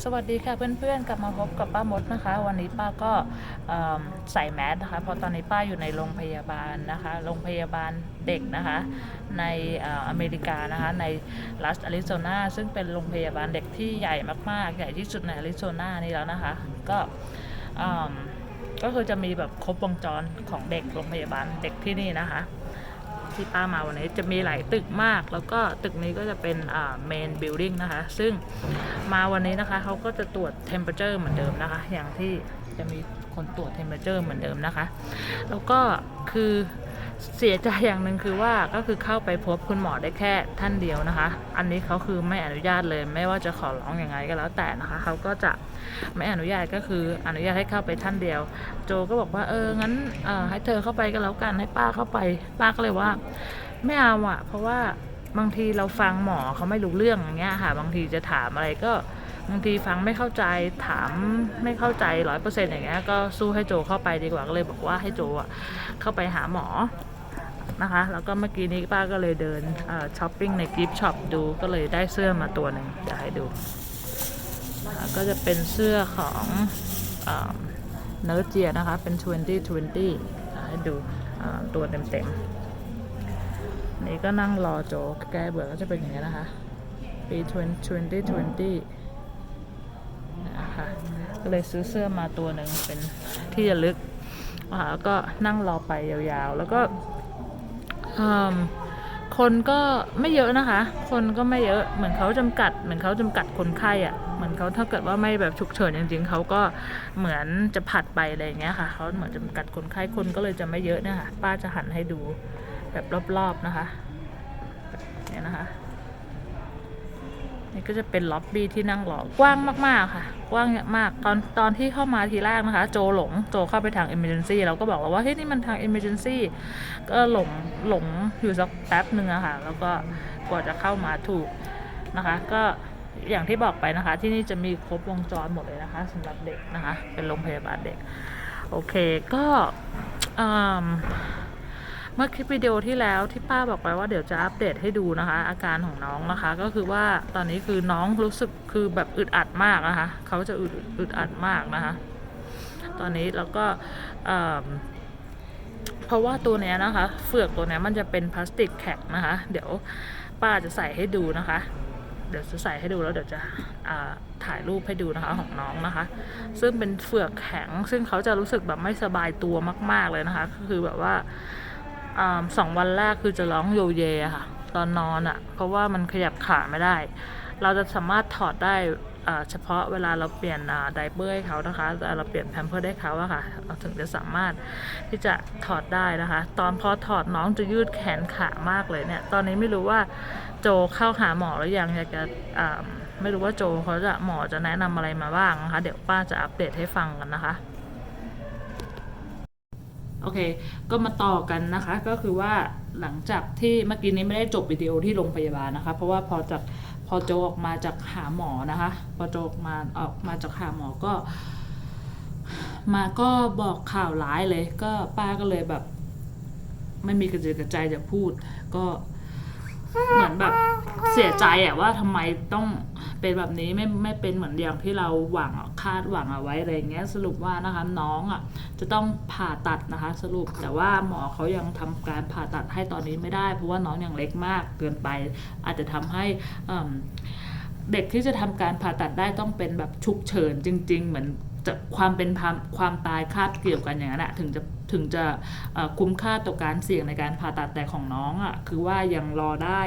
สวัสดีค่ะเพื่อนๆ กลับมาพบกับป้ามดนะคะ วันนี้ป้าก็ใส่แมสนะคะเพราะตอนนี้ป้าอยู่ในโรงพยาบาลนะคะโรงพยาบาลเด็กนะคะในออเมริกานะคะในรัฐอริโซนาซึ่งเป็นโรงพยาบาลเด็กที่ใหญ่มากๆ ใหญ่ที่สุดในอริโซนานี่แล้วนะคะ ก็ก็คือจะมีแบบครบวงจรของเด็กโรงพยาบาลเด็กที่นี่นะคะ ที่ป้ามาวันนี้จะมีหลายตึกมาก แล้วก็ตึกนี้ก็จะเป็นเมนบิลดิ่งนะคะ ซึ่งมาวันนี้นะคะเขาก็จะตรวจเทมเปอร์เจอร์เหมือนเดิมนะคะ อย่างที่จะมีคนตรวจเทมเปอร์เจอร์เหมือนเดิมนะคะ แล้วก็คือ เสียใจอย่างหนึ่งคือว่าก็คือเข้าไปพบคุณหมอได้แค่ท่านเดียวนะคะ อันนี้เขาคือไม่อนุญาตเลย ไม่ว่าจะขอร้องอยังไงก็แล้วแต่นะคะเขาก็จะไม่อนุญาตก็คืออนุญาตให้เข้าไปท่านเดียว โจก็บอกว่าเอองั้นเออให้เธอเข้าไปก็แล้วกันให้ป้าเข้าไป ป้าก็เลยว่า ไม่เอาอะเพราะว่าบางทีเราฟังหมอเขาไม่รู้เรื่องอย่างเงี้ยค่ะ บางทีจะถามอะไรก็บางทีฟังไม่เข้าใจถามไม่เข้าใจร้อยเปอร์เซ็นต์อย่างเงี้ยก็สู้ให้โจเข้าไปดีกว่าก็เลยบอกว่าให้โจอะเข้าไปหาหมอ นะคะ แล้วก็เมื่อกี้นี้ป้าก็เลยเดินช้อปปิ้งในกิฟช็อปดูก็เลยได้เสื้อมาตัวหนึ่งเดี๋ยวให้ดูก็จะเป็นเสื้อของเนิร์เจียนะคะ เป็น 2020อะให้ดูตัวเต็มๆ นี่ก็นั่งรอโจแก้เบื่อก็จะเป็นอย่างนี้ยนะคะ ปี 2020นะคะก็เลยซื้อเสื้อมาตัวหนึ่งเป็นที่ระลึกแล้วก็นั่งรอไปยาวๆ แล้วก็ คนก็ไม่เยอะนะคะ คนก็ไม่เยอะ เหมือนเขาจำกัด เหมือนเขาจำกัดคนไข้อะ่ะ เหมือนเขาถ้าเกิดว่าไม่แบบฉุกเฉินจริงๆเขาก็เหมือนจะผัดไปอะไรอย่างเงี้ยค่ะ เขาเหมือนจำกัดคนไข้ คนก็เลยจะไม่เยอะเนี่ยค่ะป้าจะหันให้ดูแบบรอบๆนะคะ เนี่ยนะคะ นี่ก็จะเป็นล็อบบี้ที่นั่งรอกว้างมากๆค่ะ กว้างมากตอนตอนที่เข้ามาทีแรกนะคะ โจหลงโจเข้าไปทาง emergency เราก็บอกแล้วว่าเฮ้ยนี่มันทาง emergency ก็หลงหลงอยู่สักแป๊บหนึ่งอะค่ะ แล้วก็กว่าจะเข้ามาถูกนะคะ ก็อย่างที่บอกไปนะคะ ที่นี่จะมีครบวงจรหมดเลยนะคะสำหรับเด็กนะคะ เป็นโรงพยาบาลเด็ก โอเคก็อืม เมื่อคลิปวิดีโอที่แล้วที่ป้าบอกไปว่าเดี๋ยวจะอัปเดตให้ดูนะคะ อาการของน้องนะคะ ก็คือว่าตอนนี้คือน้องรู้สึกคือแบบอึดอัดมากนะคะเขาจะอึดอึดอัดมากนะคะ ตอนนี้แล้วก็เพราะว่าตัวนี้นะคะ เฟือกตัวนี้มันจะเป็นพลาสติกแข็งนะคะ เดี๋ยวป้าจะใส่ให้ดูนะคะเดี๋ยวจะใส่ให้ดูแล้วเดี๋ยวจะถ่ายรูปให้ดูนะคะของน้องนะคะ ซึ่งเป็นเฟือกแข็งซึ่งเขาจะรู้สึกแบบไม่สบายตัวมาก ๆเลยนะคะ ก็คือแบบว่า สองวันแรกคือจะร้องโยเยค่ะ ตอนนอนอะ่ะ เพราะว่ามันขยับขาไม่ได้ เราจะสามารถถอดได้เฉพาะเวลาเราเปลี่ยนไดเปอร์ให้เขานะคะเวลาเราเปลี่ยนแพมเพิร์ดให้เขาอะค่ะเราถึงจะสามารถที่จะถอดได้นะคะ ตอนพอถอดน้องจะยืดแขนขามากเลยเนี่ย ตอนนี้ไม่รู้ว่าโจเข้าหาหมอหรือยังอยากจะไม่รู้ว่าโจเขาจะหมอจะแนะนำอะไรมาบ้างนะคะ เดี๋ยวป้าจะอัปเดตให้ฟังกันนะคะ โอเค ก็มาต่อกันนะคะ ก็คือว่าหลังจากที่เมื่อกี้นี้ไม่ได้จบวิดีโอที่โรงพยาบาลนะคะ เพราะว่าพอจากพอโจออกมาจากหาหมอนะคะ พอโจออกมาออกมาจากหาหมอก็ มาก็บอกข่าวร้ายเลย ก็ป้าก็เลยแบบ ไม่มีกระเจือกระใจจะพูด ก็เหมือนแบบเสียใจอะว่าทำไมต้อง เป็นแบบนี้ไม่ไม่เป็นเหมือนอย่างที่เราหวังคาดหวังเอาไว้อะไรอย่างเงี้ยสรุปว่านะคะน้องอะจะต้องผ่าตัดนะคะ สรุปแต่ว่าหมอเขายังทำการผ่าตัดให้ตอนนี้ไม่ได้ เพราะว่าน้องยังเล็กมากเกินไป อาจจะทำให้เด็กที่จะทำการผ่าตัดได้ต้องเป็นแบบฉุกเฉินจริง ๆ เหมือนจะความเป็นความความตายคาบเกี่ยวกันอย่างนั้นอะถึงจะถึงจะคุ้มค่าต่อการเสี่ยงในการผ่าตัดแต่ของน้องอะคือว่ายังรอได้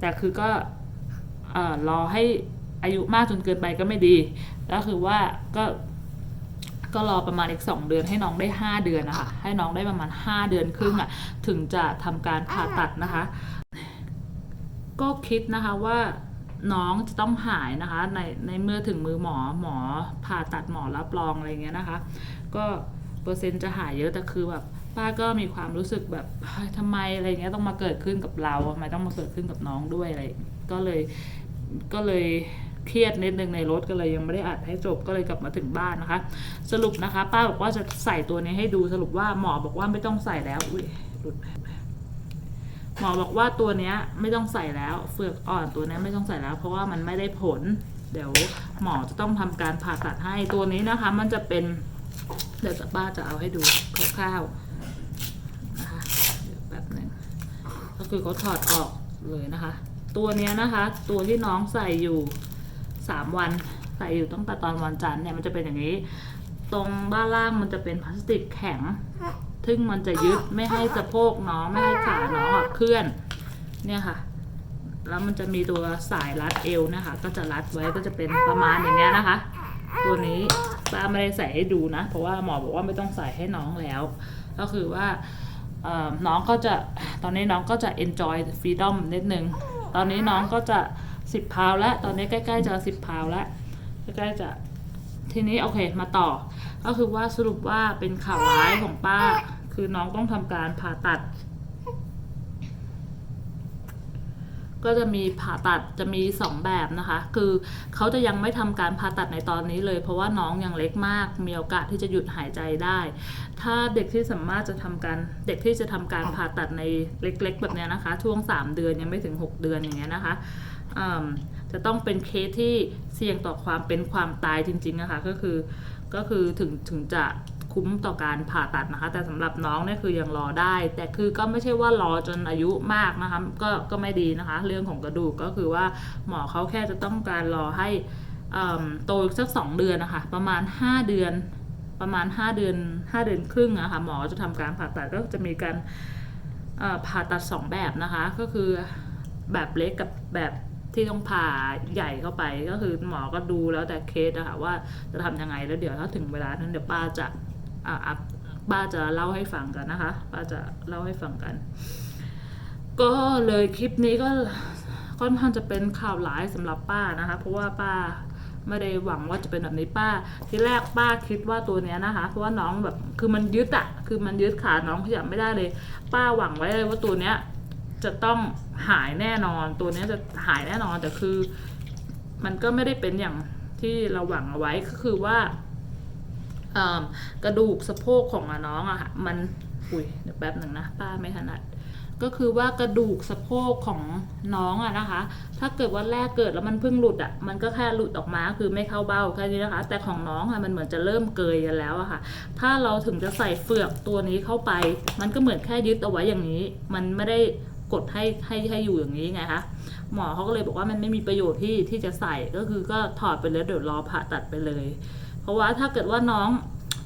แต่คือก็อรอให้ อายุมากจนเกินไปก็ไม่ดีแล้วคือว่าก็ก็รอประมาณอีกสองเดือนให้น้องได้ห้าเดือนนะคะ ให้น้องได้ประมาณห้าเดือนครึ่งอะถึงจะทำการผ่าตัดนะคะ ก็คิดนะคะว่าน้องจะต้องหายนะคะ ในในเมื่อถึงมือหมอหมอผ่าตัดหมอรับรองอะไรเงี้ยนะคะ ก็เปอร์เซ็นต์จะหายเยอะแต่คือแบบป้าก็มีความรู้สึกแบบเฮ้ยทำไมอะไรเงี้ยต้องมาเกิดขึ้นกับเราทำไมต้องมาเกิดขึ้นกับน้องด้วยอะไรก็เลยก็เลย เครียดนิดนึงในรถก็เลยยังไม่ได้อัดให้จบก็เลยกลับมาถึงบ้านนะคะ สรุปนะคะ ป้าบอกว่าจะใส่ตัวนี้ให้ดูสรุปว่าหมอบอกว่าไม่ต้องใส่แล้วอุ้ยหลุดหมอบอกว่าตัวนี้ไม่ต้องใส่แล้ว เฟือกอ่อนตัวนี้ไม่ต้องใส่แล้ว เพราะว่ามันไม่ได้ผล เดี๋ยวหมอจะต้องทำการผ่าตัดให้ตัวนี้นะคะ มันจะเป็นเดี๋ยวป้าจะเอาให้ดูคร่าวๆนะคะเดี๋ยวแป๊บหนึ่งก็คือเขาถอดออกเลยนะคะ ตัวนี้นะคะ ตัวที่น้องใส่อยู่ สามวันใส่อยู่ตั้งแต่ตอนวันจันทร์เนี่ยมันจะเป็นอย่างนี้ ตรงด้านล่างมันจะเป็นพลาสติกแข็ง ซึ่งมันจะยึดไม่ให้สะโพกน้องไม่ให้ขาน้องเคลื่อน เนี่ยค่ะ แล้วมันจะมีตัวสายรัดเอวนะคะ ก็จะรัดไว้ก็จะเป็นประมาณอย่างเงี้ยนะคะ ตัวนี้ป้าไม่ได้ใส่ให้ดูนะ เพราะว่าหมอบอกว่าไม่ต้องใส่ให้น้องแล้ว ก็คือว่าน้องก็จะตอนนี้น้องก็จะ enjoy freedom นิดนึง ตอนนี้น้องก็จะ 10พาวแล้ว ตอนนี้ใกล้ๆจะ10พาวแล้วใกล้ๆจะทีนี้โอเคมาต่อ ก็คือว่าสรุปว่าเป็นข่าวร้ายของป้า คือน้องต้องทำการผ่าตัด ก็จะมีผ่าตัดจะมี2แบบนะคะ คือเขาจะยังไม่ทำการผ่าตัดในตอนนี้เลย เพราะว่าน้องยังเล็กมาก มีโอกาสที่จะหยุดหายใจได้ ถ้าเด็กที่สามารถจะทำการเด็กที่จะทำการผ่าตัดในเล็ก ๆ แบบเนี้ยนะคะ ช่วง 3 เดือนยังไม่ถึง 6 เดือนอย่างเงี้ยนะคะ จะต้องเป็นเคสที่เสี่ยงต่อความเป็นความตายจริงๆนะคะก็คือก็คือถึงถึงจะคุ้มต่อการผ่าตัดนะคะ แต่สำหรับน้องเนี่ยคือยังรอได้ แต่คือก็ไม่ใช่ว่ารอจนอายุมากนะคะก็ก็ไม่ดีนะคะ เรื่องของกระดูกก็คือว่าหมอเขาแค่จะต้องการรอให้อืมโตอีกสักสองเดือนนะคะประมาณ 5 เดือนประมาณ 5 เดือน 5 เดือนครึ่งอะคะหมอจะทำการผ่าตัดก็จะมีการผ่าตัด 2 แบบนะคะ ก็คือแบบเล็กกับแบบ ที่ต้องผ่าใหญ่เข้าไปก็คือหมอก็ดูแล้วแต่เคสอะค่ะว่าจะทำยังไงแล้วเดี๋ยวถ้าถึงเวลานั้นเดี๋ยวป้าจะอ่าป้าจะเล่าให้ฟังกันนะคะ ป้าจะเล่าให้ฟังกัน ก็เลยคลิปนี้ก็ค่อนข้างจะเป็นข่าวร้ายสำหรับป้านะคะ เพราะว่าป้าไม่ได้หวังว่าจะเป็นแบบนี้ป้า ที่แรกป้าคิดว่าตัวเนี้ยนะคะ เพราะว่าน้องแบบคือมันยึดอะคือมันยึดขาน้องขยับไม่ได้เลย ป้าหวังไว้เลยว่าตัวเนี้ย จะต้องหายแน่นอน ตัวนี้จะหายแน่นอนแต่คือ มันก็ไม่ได้เป็นอย่างที่เราหวังเอาไว้ก็คือว่ากระดูกสะโพกของอน้องอะค่ะมันอุ้ยเดี๋ยวแป๊บหนึ่งนะป้าไม่ถนัดก็คือว่ากระดูกสะโพกของน้องอะนะคะ ถ้าเกิดว่าแรกเกิดแล้วมันเพิ่งหลุดอะมันก็แค่หลุดออกมาคือไม่เข้าเบ้าแค่นี้นะคะ แต่ของน้องอะมันเหมือนจะเริ่มเกยกันแล้วอะค่ะ ถ้าเราถึงจะใส่เฟือกตัวนี้เข้าไป มันก็เหมือนแค่ยึดเอาไว้อย่างนี้ มันไม่ได้ กดให้ให้ให้อยู่อย่างนี้ไงคะหมอเขาก็เลยบอกว่ามันไม่มีประโยชน์ที่ที่จะใส่ก็คือก็ถอดไปเลยเดี๋ยวรอผ่าตัดไปเลย เพราะว่าถ้าเกิดว่าน้อง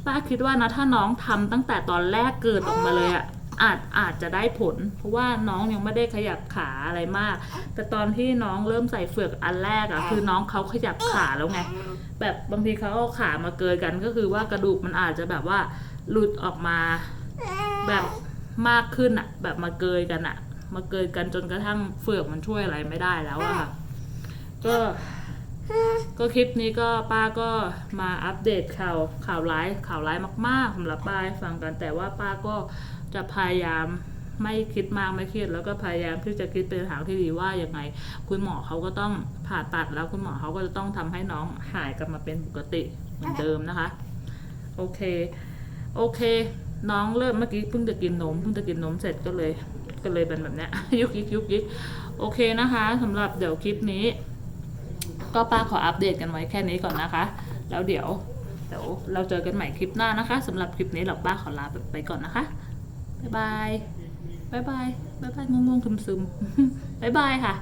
ป้าคิดว่านะถ้าน้องทำตั้งแต่ตอนแรกเกิดออกมาเลยอะอาจอาจจะได้ผล เพราะว่าน้องยังไม่ได้ขยับขาอะไรมาก แต่ตอนที่น้องเริ่มใส่เฟือกอันแรกอะคือน้องเขาขยับขาแล้วไงแบบบางทีเขาเอาขามาเกยกันก็คือว่ากระดูกมันอาจจะแบบว่าหลุดออกมาแบบมากขึ้นอะแบบมาเกยกันอะ มาเกยกันจนกระทั่งเฟือกมันช่วยอะไรไม่ได้แล้วอะค่ะ ก็ก็คลิปนี้ก็ป้าก็มาอัปเดตข่าวข่าวร้ายข่าวร้ายมากๆสำหรับป้าให้ฟังกันแต่ว่าป้าก็จะพยายามไม่คิดมากไม่เครียดแล้วก็พยายามที่จะคิดเป็นทางที่ดีว่ายังไง คุณหมอเขาก็ต้องผ่าตัดแล้วคุณหมอเขาก็จะต้องทำให้น้องหายกลับมาเป็นปกติเหมือนเดิมนะคะ โอเค โอเค น้องเริ่มเมื่อกี้เพิ่งจะกินนมเพิ่งจะกินนมเสร็จก็เลย ก็เลยเป็นแบบเนี้ยยุกยิกยุกยิกโอเคนะคะสำหรับเดี๋ยวคลิปนี้ ก็ป้าขออัปเดตกันไว้แค่นี้ก่อนนะคะ แล้วเดี๋ยวเดี๋ยวเราเจอกันใหม่คลิปหน้านะคะสำหรับคลิปนี้เราป้าขอลาไปก่อนนะคะบ๊ายบายบ๊ายบายบ๊ายบายงงๆซึมๆบ๊ายบายค่ะ